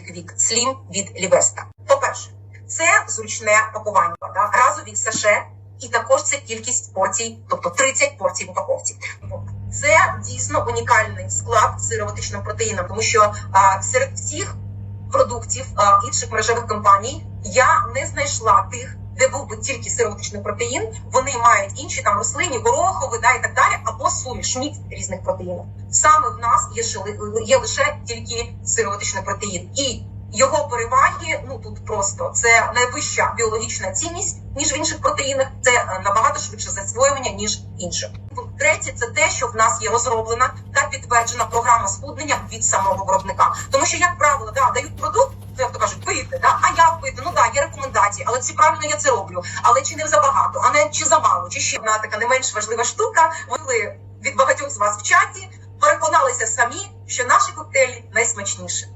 Квік Слім від Лівеста. По-перше, це зручне пакування, да? разові саше, і також це кількість порцій, тобто 30 порцій в упаковці. Це дійсно унікальний склад з сироватичним протеїном, тому що а, серед всіх продуктів а, інших мережевих компаній я не знайшла тих, де був би тільки сироватичний протеїн. Вони мають інші там рослинні, горохові, да і так мікс різних протеїнів. Саме в нас є є лише тільки сироватичний протеїн, і його переваги ну тут просто це найвища біологічна цінність ніж в інших протеїнах. Це е, набагато швидше засвоювання ніж інших. Третє, це те, що в нас є розроблена та підтверджена програма схуднення від самого виробника. Тому що, як правило, да, дають продукт, як то кажуть, пийте, да, а як пити? Ну да, є рекомендації, але чи правильно я це роблю? Але чи не забагато, а не чи замало, чи ще одна така не менш важлива штука. Багатьох з вас в чаті переконалися самі, що наші коктейлі найсмачніші.